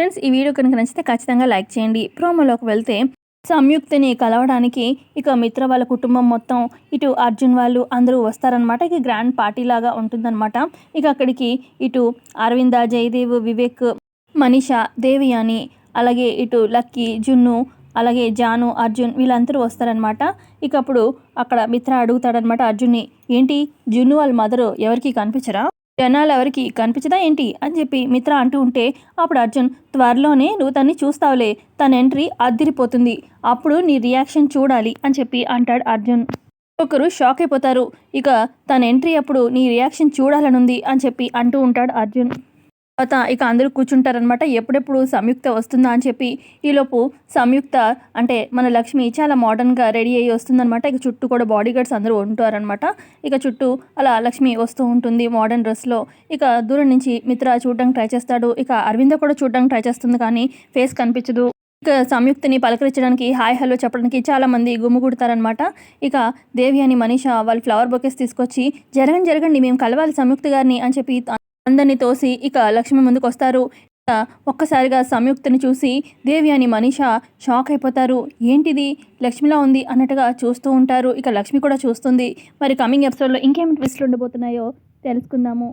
Friends ఈ video కనుక నచ్చితే ఖచ్చితంగా లైక్ చేయండి. ప్రోమోలోకి వెళ్తే సంయుక్తిని కలవడానికి ఇక మిత్ర వాళ్ళ కుటుంబం మొత్తం ఇటు అర్జున్ వాళ్ళు అందరూ వస్తారనమాట ఇక గ్రాండ్ పార్టీ లాగా ఉంటుందన్నమాట. ఇక అక్కడికి ఇటు అరవింద జయదేవ్ వివేక్ మనీష దేవి అని అలాగే ఇటు లక్కీ జున్ను అలాగే జాను అర్జున్ వీళ్ళందరూ వస్తారనమాట ఇక అప్పుడు అక్కడ మిత్ర అడుగుతాడనమాట అర్జున్ని ఏంటి? జున్ను వాళ్ళ మదరు ఎవరికి కనిపించరా? జనాలు ఎవరికి కనిపించదా ఏంటి అని చెప్పి మిత్ర అంటూ ఉంటే అప్పుడు అర్జున్ త్వరలోనే నువ్వు తన్ని చూస్తావులే తన ఎంట్రీ అద్దిరిపోతుంది. అప్పుడు నీ రియాక్షన్ చూడాలి అని చెప్పి అంటాడు అర్జున్. ఒకరు షాక్ అయిపోతారు. ఇక తన ఎంట్రీ అప్పుడు నీ రియాక్షన్ చూడాలనుంది అని చెప్పి అంటూ ఉంటాడు అర్జున్. తర్వాత ఇక అందరూ కూర్చుంటారనమాట ఎప్పుడెప్పుడు సంయుక్త వస్తుందా అని చెప్పి ఈలోపు సంయుక్త అంటే మన లక్ష్మి చాలా మోడర్న్గా రెడీ అయ్యి వస్తుందనమాట ఇక చుట్టూ కూడా బాడీ గార్డ్స్ అందరూ ఉంటారనమాట ఇక చుట్టూ అలా లక్ష్మి వస్తూ ఉంటుంది మోడర్న్ డ్రెస్లో. ఇక దూరం నుంచి మిత్ర చూడడానికి ట్రై చేస్తాడు. ఇక అరవింద కూడా చూడడానికి ట్రై చేస్తుంది కానీ ఫేస్ కనిపించదు. ఇక సంయుక్తిని పలకరించడానికి హాయ్ హలో చెప్పడానికి చాలామంది గుమ్ముగుడతారనమాట ఇక దేవి అని మనీష వాళ్ళు ఫ్లవర్ బొకేస్ తీసుకొచ్చి జరగండి జరగండి మేము కలవాలి సంయుక్త గారిని అని చెప్పి అందరినీ తోసి ఇక లక్ష్మి ముందుకు వస్తారు. ఇక ఒక్కసారిగా సంయుక్తని చూసి దేవి అని మనీష షాక్ అయిపోతారు. ఏంటిది? లక్ష్మిలా ఉంది అన్నట్టుగా చూస్తూ ఉంటారు. ఇక లక్ష్మి కూడా చూస్తుంది. మరి కమింగ్ ఎపిసోడ్లో ఇంకేమి ట్విస్ట్లు ఉండబోతున్నాయో తెలుసుకుందాము.